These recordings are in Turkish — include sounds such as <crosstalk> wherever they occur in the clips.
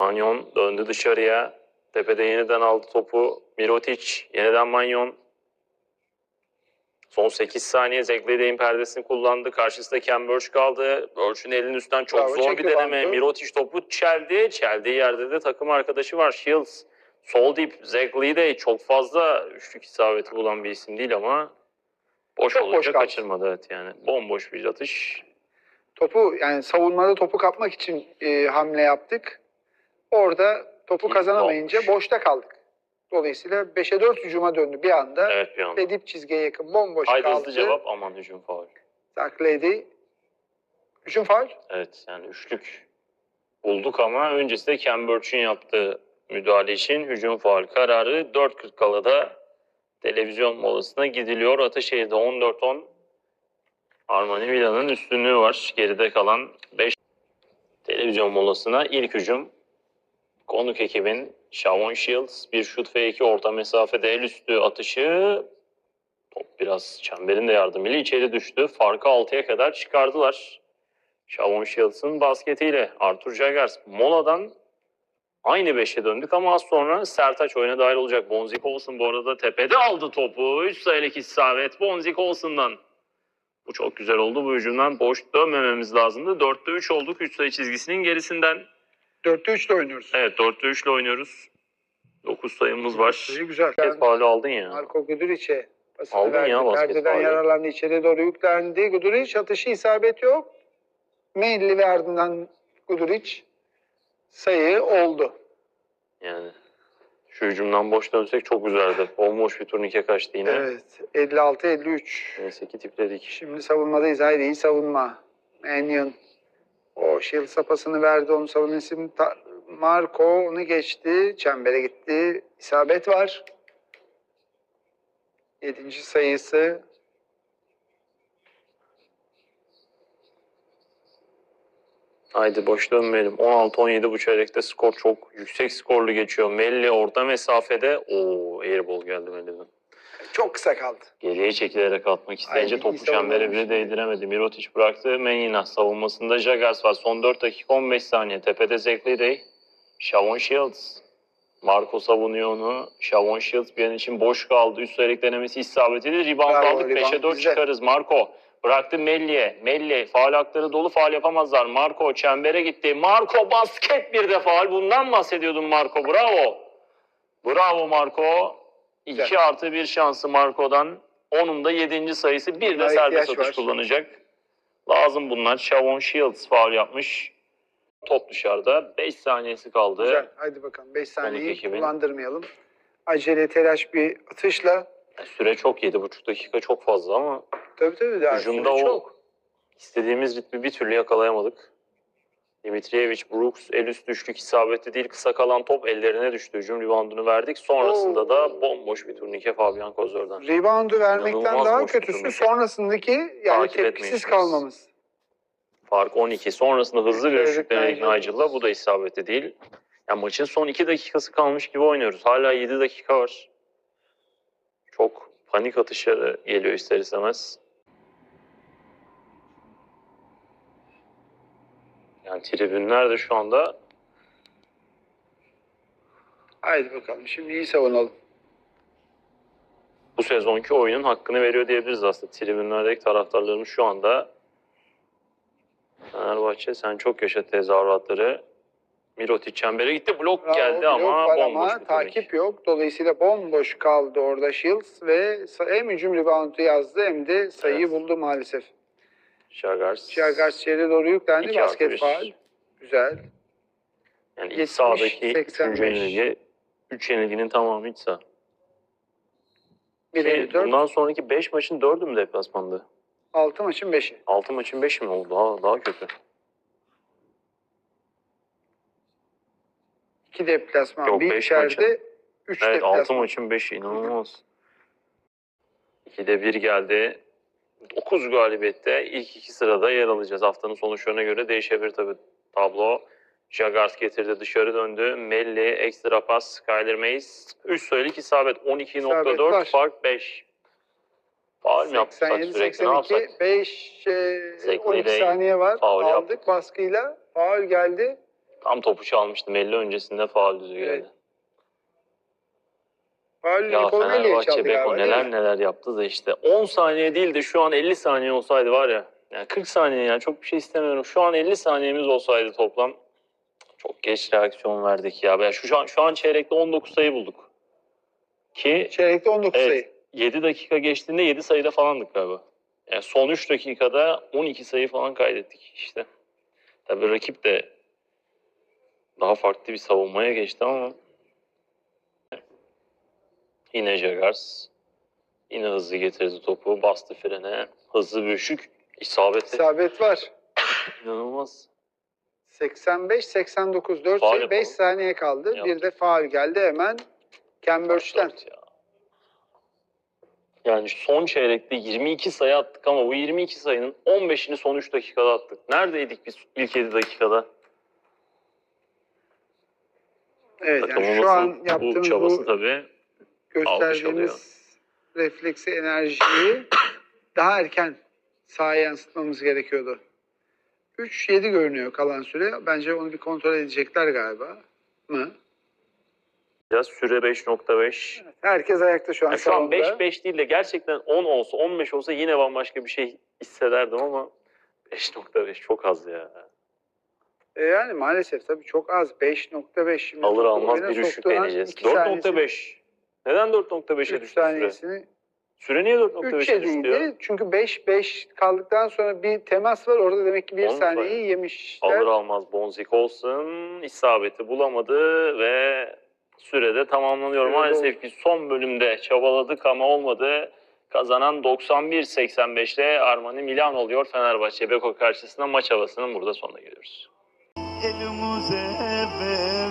Manyon döndü dışarıya. Tepede yeniden aldı topu. Mirotic yeniden Manyon. Son 8 saniye Zeglede'nin perdesini kullandı. Karşısında Ken Burch kaldı. Burch'un elinin üstten çok Bravo, zor bir deneme. bandı. Mirotic topu çeldi. Çeldiği yerde de takım arkadaşı var. Shields. Sol dip Zeglede çok fazla üçlük isabeti bulan bir isim değil ama boş Çok boş olunca kaldı. kaçırmadı evet yani. Bomboş bir atış. Topu yani savunmada topu kapmak için e, hamle yaptık. Orada topu İyi kazanamayınca olmuş. boşta kaldık. Dolayısıyla 5'e 4 hücuma döndü bir anda. Evet bir anda. Ve dip çizgiye yakın bomboş Haydi kaldı. hızlı cevap aman hücum faul. Sakledi. Hücum faul. Evet yani üçlük bulduk ama öncesinde Ken Burch'un yaptığı müdahale için hücum faul kararı 4.40 kala da televizyon molasına gidiliyor. Ataşehir'de 14-10 Armani Mila'nın üstünlüğü var. Geride kalan 5 televizyon molasına ilk hücum konuk ekibin Shavon Shields bir şut ve iki orta mesafede el üstü atışı top biraz çemberin de yardımıyla içeri düştü. Farkı 6'ya kadar çıkardılar. Shavon Shields'ın basketiyle Arthur Jagers moladan aynı beşe döndük ama az sonra Sertaç oyuna dahil olacak. Bonzik Olsun bu arada tepede aldı topu. 3 sayılık isabet Bonzik Olsun'dan. Bu çok güzel oldu. Bu hücumdan boş dönmememiz lazımdı. 4'te 3 olduk 3 sayı çizgisinin gerisinden. 4'te 3'te oynuyoruz. Evet 4'te 3 ile oynuyoruz. 9 sayımız var. Sayı güzel. Basket faulü aldın ya. Marco Guduric'e pasını Aldın verdi. ya basket Perdeden faulü. yararlandı. içeri doğru yüklendi. Guduric atışı isabet yok. Melli ve ardından Guduric sayı oldu. Yani şu hücumdan boş dönsek çok güzeldi. Bomboş bir turnike kaçtı yine. Evet. 56-53. Neyse ki tipledik. Şimdi savunmadayız. Haydi iyi savunma. Mannion. O Shield sapasını verdi. Onu savunan isim Ta- Marco. Onu geçti. Çembere gitti. İsabet var. Yedinci sayısı. Haydi boş dönmeyelim. 16-17 bu çeyrekte skor çok yüksek skorlu geçiyor. Melli orta mesafede. Oo airball geldi Melli'den. Çok kısa kaldı. Geriye çekilerek atmak isteyince Ay, topu çembere bile değdiremedi. Mirotic bıraktı. Menina savunmasında Jagers var. Son 4 dakika 15 saniye. Tepede Zekli Shavon Shields. Marco savunuyor onu. Shavon Shields bir an için boş kaldı. Üst sayılık denemesi isabetiyle. Rebound Bravo, aldık. rebound 5'e 4 bizde. çıkarız. Marco bıraktı Melli'ye. Melli faal hakları dolu faal yapamazlar. Marco çembere gitti. Marco basket bir de faal. Bundan bahsediyordum Marco. Bravo. Bravo Marco. 2 Güzel. artı bir şansı Marco'dan. Onun da 7. sayısı. Bir de serbest atış var. kullanacak. Lazım bunlar. Shavon Shields faul yapmış. Top dışarıda. 5 saniyesi kaldı. Güzel. Haydi bakalım. 5 saniyeyi ekibin. kullandırmayalım. Acele telaş bir atışla. Süre çok 7,5 dakika çok fazla ama Tabii tabii. Daha hücumda o çok. istediğimiz ritmi bir türlü yakalayamadık. Dimitriyevic, Brooks el üstü üçlük isabetli değil. Kısa kalan top ellerine düştü. Hücum reboundunu verdik. Sonrasında Oo. da bomboş bir turnike Fabian Kozor'dan. Reboundu vermekten İnanılmaz daha kötüsü sonrasındaki yani Takip tepkisiz kalmamız. Fark 12. Sonrasında hızlı bir üçlük denedik Nigel. Nigel'la. Bu da isabetli değil. Yani maçın son 2 dakikası kalmış gibi oynuyoruz. Hala 7 dakika var. Çok panik atışları geliyor ister istemez. Yani tribünler de şu anda Haydi bakalım. Şimdi iyi savunalım. bu sezonki oyunun hakkını veriyor diyebiliriz aslında. Tribünlerdeki taraftarlarımız şu anda Fenerbahçe sen çok yaşa tezahüratları. Mirotic çembere gitti. Blok Bravo, geldi blok ama var bomboş bir takip takip. yok. Dolayısıyla bomboş kaldı orada Shields ve sa- hem hücum reboundu yazdı hem de sayıyı Evet. buldu maalesef. Şagars. Şargars içeri doğru yüklendi. İki artı Basket bir. faal. Güzel. Yani iç 70, sahadaki 85. üçüncü yenilgi, üç yenilginin tamamı iç saha. Ki 1.54. bundan sonraki 5 maçın 4'ü mü deplasmandı? 6 maçın 5'i. 6 maçın 5'i mi oldu? Daha, daha kötü. 2 deplasman. Yok, bir beş içeride 3 Evet 6 deplasman. maçın 5'i inanılmaz. 2'de 1 geldi. 9 galibiyette ilk iki sırada yer alacağız. Haftanın sonuçlarına göre değişebilir tabii tablo. Jagars getirdi dışarı döndü. Melli ekstra pas. Skyler Mays. 3 sayılık isabet. 12.4 var. fark 5. Faul mü yapsak 87 sürekli ne yapsak? 82 5 e, Zekli 12 de saniye var. faul Aldık yaptık. baskıyla. Faul geldi. Tam topu çalmıştım. 50 öncesinde faul düzü geldi. Faul Ya Fenerbahçe Beko neler neler yaptı da işte 10 saniye değil de şu an 50 saniye olsaydı var ya. Yani 40 saniye yani çok bir şey istemiyorum. Şu an 50 saniyemiz olsaydı toplam çok geç reaksiyon verdik ya. Ben şu, şu an şu an çeyrekte 19 sayı bulduk. Ki Çeyrekte 19 Evet. sayı. 7 dakika geçtiğinde 7 sayıda falandık galiba. Yani son 3 dakikada 12 sayı falan kaydettik işte. Tabii rakip de daha farklı bir savunmaya geçti ama yine Jagars yine hızlı getirdi topu, bastı frene. Hızlı bir üçlük, isabetli. İsabet var. İnanılmaz. 85-89 4 Faul sayı 5 yapalım. saniye kaldı. Yaptı. Bir de faul geldi hemen Cambridge'den. Ya. Yani son çeyrekte 22 sayı attık ama bu 22 sayının 15'ini son 3 dakikada attık. Neredeydik biz ilk 7 dakikada? Evet yani şu an bu yaptığımız çabası bu tabii. Gösterdiğimiz refleksi enerjiyi <coughs> daha erken sahaya yansıtmamız gerekiyordu. 3-7 görünüyor kalan süre. Bence onu bir kontrol edecekler galiba. Mı? Biraz süre 5.5. Herkes ayakta şu an. Yani şu an salonda. 5-5 değil de gerçekten 10 olsa 15 olsa yine bambaşka bir şey hissederdim ama 5.5 çok az ya. E yani maalesef tabii çok az. 5.5. Şimdi Alır almaz bir saniyesini- 4.5. Neden 4.5'e 3 düştü süre? saniyesini Süre niye 4.5'e 3'e düştü ya? Çünkü 5-5 kaldıktan sonra bir temas var. Orada demek ki bir On saniyeyi sayı. yemişler. Alır almaz Bonzik olsun. isabeti bulamadı ve sürede tamamlanıyor. Sürede Maalesef ki son bölümde çabaladık ama olmadı. Kazanan 91-85'le Armani Milan oluyor Fenerbahçe Beko karşısında maç havasının burada sonuna geliyoruz. Elimize verdiler,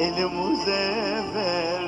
elimize verdiler.